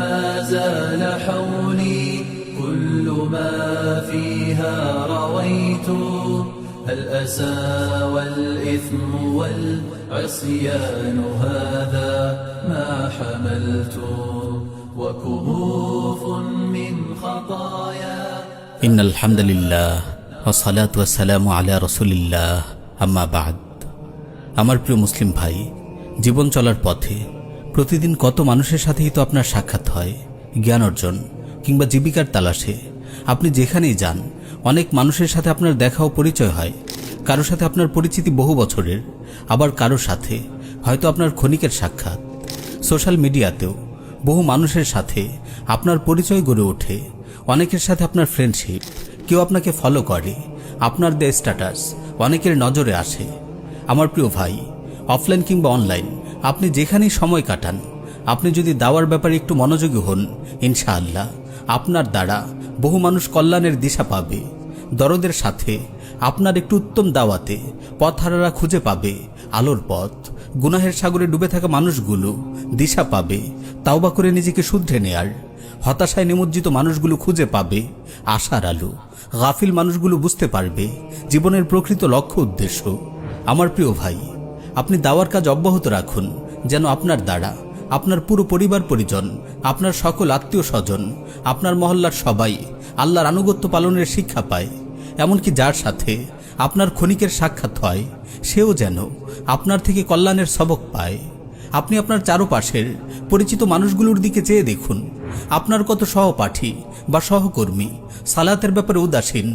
ما زال حولي كل ما فيها رويت الأسى والإثم والعصيان هذا ما حملت وكهوف من خطايا in আলহামদুলিল্লাহ ওসালাত ওয়াসালামু আলা রসুলিল্লাহ আম্মা বাদ আমার প্রিয় মুসলিম ভাই জীবন চলার পথে প্রতিদিন কত মানুষের সাথেই তো আপনার সাক্ষাৎ হয়, জ্ঞান অর্জন, কিংবা জীবিকার তালাশে। আপনি যেখানেই যান, অনেক মানুষের সাথে আপনার দেখা ও পরিচয় হয়। কারোর সাথে আপনার পরিচিতি বহু বছরের, আবার কারোর সাথে, হয়তো আপনার ক্ষণিকের সাক্ষাৎ। সোশ্যাল মিডিয়াতেও বহু মানুষের সাথে আপনার পরিচয় গড়ে ওঠে, অনেকের সাথে আপনার ফ্রেন্ডশিপ কেউ আপনাকে ফলো করে, আপনার দেয় স্ট্যাটাস অনেকের নজরে আসে। আমার প্রিয় ভাই অফলাইন কিংবা অনলাইন আপনি যেখানেই সময় কাটান, আপনি যদি দাওয়ার ব্যাপারে একটু মনোযোগী হন, ইনশাআল্লাহ আপনার দ্বারা বহু মানুষ কল্যাণের দিশা পাবে। দরদের সাথে আপনার একটু উত্তম দাওয়াতে পথহারারা খুঁজে পাবে, আলোর পথ, গুনাহের সাগরে ডুবে থাকা মানুষগুলো দিশা পাবে, তাওবা করে নিজেকে শুধরে নেয়ার, হতাশায় নিমজ্জিত মানুষগুলো খুঁজে পাবে, আশার আলো, গাফিল মানুষগুলো বুঝতে পারবে, জীবনের প্রকৃত লক্ষ্য উদ্দেশ্য। আমার প্রিয় ভাই আপনি দাওয়ার কাজ অব্যাহত রাখুন, যেন আপনার দ্বারা, আপনার পুরো পরিবার পরিজন, আপনার সকল আত্মীয় স্বজন, আপনার মহল্লার সবাই আল্লাহর আনুগত্য পালনের শিক্ষা পায়। এমনকি যার সাথে আপনার ক্ষণিকের সাক্ষাৎ হয়, সেও যেন আপনার থেকে কল্যাণের সবক পায়। আপনি আপনার চারপাশের পরিচিত মানুষগুলোর দিকে চেয়ে দেখুন। আপনার কত সহপাঠী বা সহকর্মী, সালাতের ব্যাপারে উদাসীন,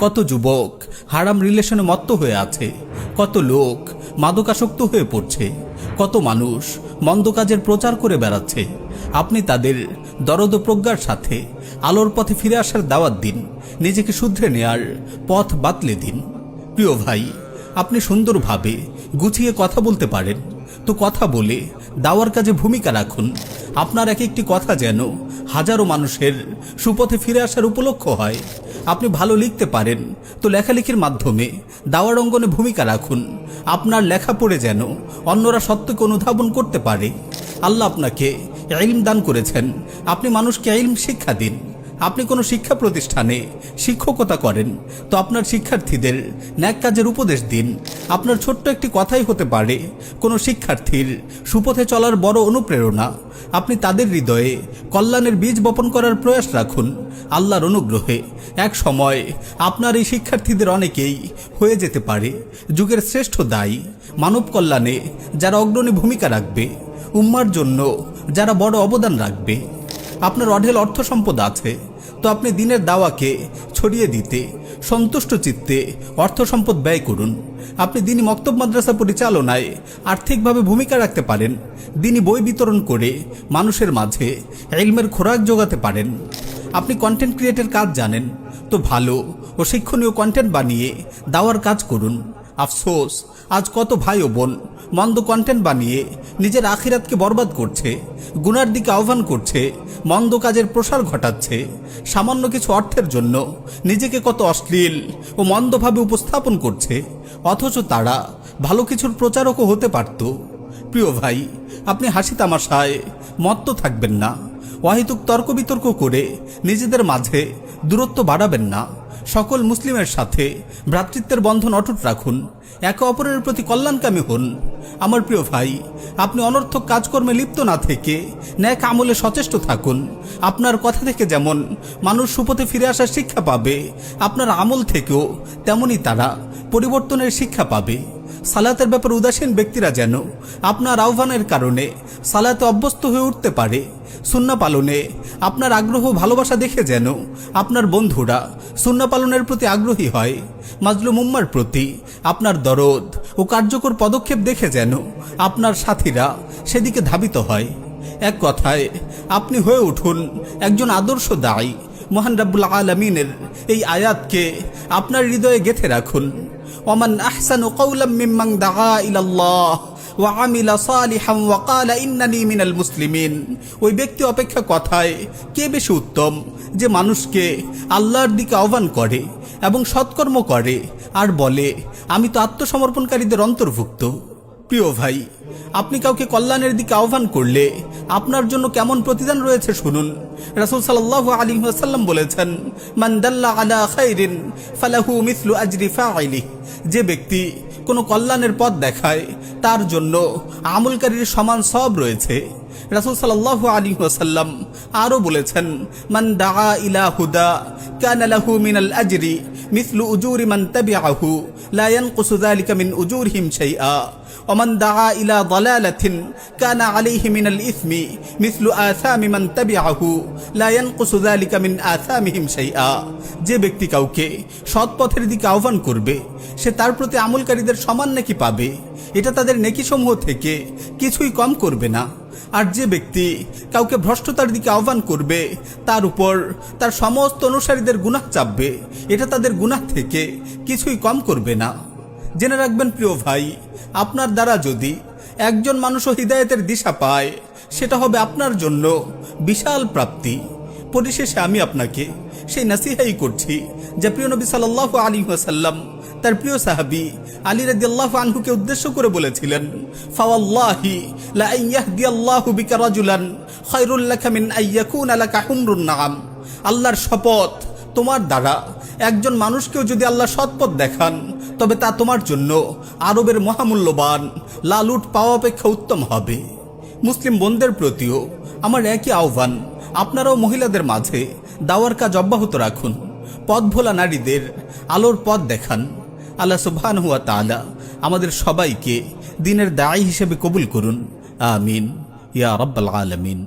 কত যুবক হারাম রিলেশনে মত্ত হয়ে আছে, কত লোক মাদকাসক্ত হয়ে পড়ছে। কত মানুষ মন্দ কাজের প্রচার করে বেড়াচ্ছে। আপনি তাদের দরদ প্রজ্ঞার সাথে আলোর পথে ফিরে আসার দাওয়াত দিন। নিজেকে শুধরে নেয়ার পথ বাতলে দিন। প্রিয় ভাই, আপনি সুন্দরভাবে গুছিয়ে কথা বলতে পারেন। তো কথা বলে দাওয়ার কাজে ভূমিকা রাখুন। আপনার এক একটি কথা যেন হাজারো মানুষের সুপথে ফিরে আসার উপলক্ষ হয়। আপনি ভালো লিখতে পারেন। তো লেখালেখির মাধ্যমে দাওয়ার অঙ্গনে ভূমিকা রাখুন। আপনার লেখা পড়ে যেন অন্যরা সত্যকে অনুধাবন করতে পারে। আল্লাহ আপনাকে ইলম দান করেছেন। আপনি মানুষকে ইলম শিক্ষা দিন। আপনি কোনো শিক্ষা প্রতিষ্ঠানে শিক্ষকতা করেন, তো আপনার শিক্ষার্থীদের ন্যাক কাজের উপদেশ দিন। আপনার ছোট্ট একটি কথাই হতে পারে, কোনো শিক্ষার্থীর সুপথে চলার বড় অনুপ্রেরণা। আপনি তাদের হৃদয়ে কল্যাণের বীজ বপন করার প্রয়াস রাখুন, আল্লাহর অনুগ্রহে। এক সময় আপনার এই শিক্ষার্থীদের অনেকেই হয়ে যেতে পারে, যুগের শ্রেষ্ঠ দায়ী, মানব কল্যাণে যারা অগ্রণী ভূমিকা রাখবে, উম্মার জন্য যারা বড় অবদান রাখবে। আপনার অঢেল অর্থ সম্পদ আছে তো আপনি দিনের দাওয়াকে ছড়িয়ে দিতে, সন্তুষ্ট চিত্তে অর্থ সম্পদ ব্যয় করুন। আপনি দিনী মক্তব মাদ্রাসা পরিচালনায় আর্থিকভাবে ভূমিকা রাখতে পারেন। দিনী বই বিতরণ করে মানুষের মাঝে এলমের খোরাক যোগাতে পারেন। আপনি কন্টেন্ট ক্রিয়েটের কাজ জানেন। তো ভালো ও শিক্ষণীয় কন্টেন্ট বানিয়ে দাওয়ার কাজ করুন। আফসোস, আজ কত ভাই ও বোন, মন্দ কন্টেন্ট বানিয়ে নিজের আখিরাতকে বরবাদ করছে, গুনার দিকে আহ্বান করছে, মন্দ কাজের প্রসার ঘটাচ্ছে, সামান্য কিছু অর্থের জন্য নিজেকে কত অশ্লীল ও মন্দভাবে উপস্থাপন করছে, অথচ তারা ভালো কিছুর প্রচারকও হতে পারত। প্রিয় ভাই, আপনি হাসি তামাশায় মত্ত থাকবেন না, অহেতুক তর্ক বিতর্ক করে নিজেদের মাঝে দূরত্ব বাড়াবেন না। সকল মুসলিমের সাথে। ভ্রাতৃত্বের বন্ধন অটুট রাখুন। একে অপরের প্রতি কল্যাণকামী হন। আমার প্রিয় ভাই, আপনি অনর্থক কাজকর্মে লিপ্ত না থেকে ন্যাক আমলে সচেষ্ট থাকুন। আপনার কথা থেকে যেমন মানুষ সুপথে ফিরে আসার শিক্ষা পাবে, আপনার আমল থেকেও তেমনই তারা পরিবর্তনের শিক্ষা পাবে। সালাতের ব্যাপারে উদাসীন ব্যক্তিরা যেন আপনার আহ্বানের কারণে সালাতে অভ্যস্ত হয়ে উঠতে পারে। সুন্না পালনে আপনার আগ্রহ ভালোবাসা দেখে যেন আপনার বন্ধুরা সুন্না পালনের প্রতি আগ্রহী হয়। মাজলুম উম্মার প্রতি আপনার দরদ ও কার্যকর পদক্ষেপ দেখে যেন আপনার সাথীরা সেদিকে ধাবিত হয়। এক কথায়, আপনি হয়ে উঠুন একজন আদর্শ দায়ী। মহান রাব্বুল আলমিনের এই আয়াতকে আপনার হৃদয়ে গেথে রাখুন। ওমান আহসানু কৌলাম মিম্মাং দাগা ইলাল্লাহ ওয়া আমিলা সালিহাম ওয়া ক্বালা ইন্নানি মিনাল মুসলিমিন ওই ব্যক্তি অপেক্ষা কথায়, কে বেশি উত্তম? যে মানুষকে আল্লাহর দিকে আহ্বান করে এবং সৎকর্ম করে আর বলে, আমি তো আত্মসমর্পণকারীদের অন্তর্ভুক্ত। প্রিয় ভাই, আপনি কাউকে কল্যাণের দিকে আহ্বান করলে আপনার জন্য কেমন প্রতিদান রয়েছে শুনুন। রাসূল সাল্লাল্লাহু আলাইহি ওয়াসাল্লাম বলেছেন, মান দাল্লা আলা খাইরিন ফালাহু মিসলু আজরি ফাইলি যে ব্যক্তি কোনো কল্যাণের পথ দেখায়, তার জন্য আমলকারীর সমান সব রয়েছে। রাসুল সাল্লাল্লাহু আলী ওসাল্লাম আরও বলেছেন, মান দা ইলা হুদা কানালাহু মিনাল আজরি, মিসলু উজুরি মান তাবিআহু, লা ইয়ানকুসু যালিকা মিন উজুরহিম শাইআ। ومن دعا ইলা দলালাতিন كان عليه من ইসমি مثل আসামি من تبعه لا ينقص ذلك من আসামিহিম شيئا যে ব্যক্তি কাউকে সৎ পথের দিকে আহ্বান করবে, সে তার প্রতি আমলকারীদের সমান নাকি পাবে? এটা তাদের নেকিসমূহ থেকে কিছুই কম করবে না। আর যে ব্যক্তি কাউকে ভ্রষ্টতার দিকে আহ্বান করবে, তার উপর তার সমস্ত অনুসারীদের গুনাহ চাপবে। এটা তাদের গুণাহ থেকে কিছুই কম করবে না। জেনে রাখবেন প্রিয় ভাই, আপনার দ্বারা যদি একজন মানুষও হৃদায়তের দিশা পায়, সেটা হবে আপনার জন্য বিশাল প্রাপ্তি। পরিশেষে আমি আপনাকে সেই নাসিহাই করছি যে প্রিয় নবী সাল্লাহ আলী ওয়াসাল্লাম তার প্রিয় সাহাবি আলী রাদিয়াল্লাহু আনহুকে উদ্দেশ্য করে বলেছিলেন, ফাওয়াল্লাহি বিকা নাম আল্লাহর শপথ তোমার দ্বারা। একজন মানুষকেও যদি আল্লাহ সৎপথ দেখান তবে তা তোমার জন্য আরবের মহামূল্যবান লালুট পাওয়া অপেক্ষা উত্তম হবে। মুসলিম বোনদের প্রতিও আমার একই আহ্বান, আপনারাও মহিলাদের মাঝে দাওয়ার কাজ অব্যাহত রাখুন, পথ ভোলা নারীদের আলোর পথ দেখান। আল্লাহ সুবহান হুয়া তাআলা আমাদের সবাইকে দিনের দায়ী হিসেবে কবুল করুন। আমিন। ইয়া রব্বাল আলামিন।